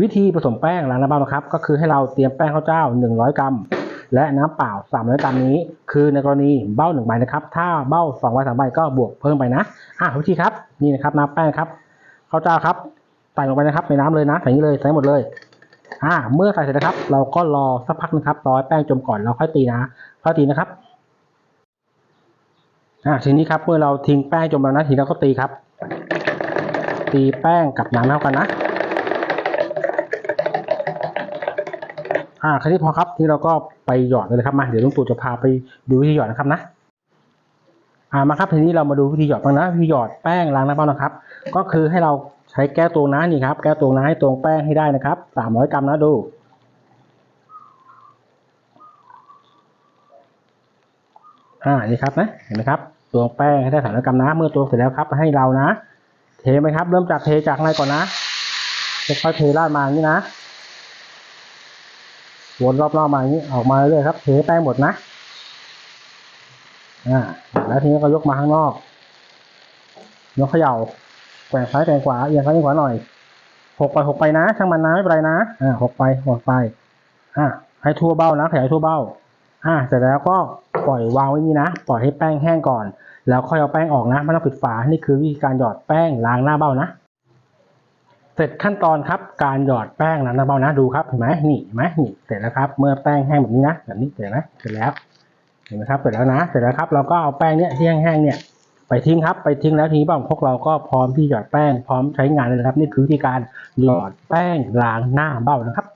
วิธีผสมแป้งล้างหน้าเบ้านะครับ ก็คือให้เราเตรียมแป้งข้าวเจ้า 100 กรัม และน้ำเปล่า 300 กรัมนี้ คือในกรณีเบ้าหนึ่งใบนะครับ ถ้าเบ้า2ใบสามใบก็บวกเพิ่มไปนะอะวิธีครับนี่นะครับน้ำแป้งครับข้าวเจ้าครับใส่ลงไปนะครับในน้ำเลยนะใส่นี้เลยใส่หมดเลยอ่าเมื่อใส่เสร็จนะครับ เราก็รอสักพักนึงครับรอให้แป้งจมก่อนเราค่อยตีนะค่อยตีนะครับอ่าทีนี้ครับเมื่อเราทิ้งแป้งจมแล้วนะทีเราก็ตีครับ ตีแป้งกับน้ำเท่ากันนะ อ่าแค่นี้พอครับที่เราก็ไปหยอดเลยครับมาเดี๋ยวลุงตู่จะพาไปดูวิธีหยอดนะครับนะอ่ามาครับทีนี้เรามาดูวิธีหยอดบ้างนะวิธีหยอดแป้งล้างน้าเบ้านะครับ ก็คือให้เราใช้แก้วตวงน้ำนี่ครับ แก้วตวงน้ำให้ตวงแป้งให้ได้นะครับสามร้อยกรัมนะดูอ่านี่ครับนะเห็นไหมครับตวงแป้งให้ได้สามร้อยกรัมนะเมื่อตวงเสร็จแล้วครับ ให้เรานะ เทไหมครับ เริ่มจากเทจากข้างในก่อนนะค่อยๆเทราดมานี้นะ วนรอบๆมาอย่างนี้ออกมาเรื่อยๆครับเทแป้งหมดนะอ่าแล้วทีนี้ก็ยกมาข้างนอก ยกเขย่าแกว่งซ้ายแกว่งขวาเอียงซ้ายเอียงขวาหน่อยหกไปหกไปนะช่างมันนะไม่เป็นไรนะอ่าหกไปหกไปอ่าให้ทั่วเบ้านะขยายทั่วเบ้า อ่าเสร็จแล้วก็ปล่อยวางไว้นี่นะปล่อยให้แป้งแห้งก่อน แล้วค่อยเอาแป้งออกนะไม่ต้องปิดฝานี่คือวิธีการหยอดแป้งล้างหน้าเบ้านะ เสร็จขั้นตอนครับการหยอดแป้งล้างหน้าเบานะดูครับเห็นไหมนี่เห็นไหมนี่เสร็จแล้วครับ เมื่อแป้งแห้งแบบนี้นะแบบนี้เสร็จนะเสร็จแล้วเห็นไหมครับเสร็จแล้วนะ เสร็จแล้วครับเราก็เอาแป้งเนี้ยที่แห้งๆเนี่ยไปทิ้งครับไปทิ้งแล้วทีนี้บ้างพวกเราก็พร้อมที่หยอดแป้งพร้อมใช้งานเลยนะครับ นี่คือวิธีการหยอดแป้งล้างหน้าเบ้านะครับ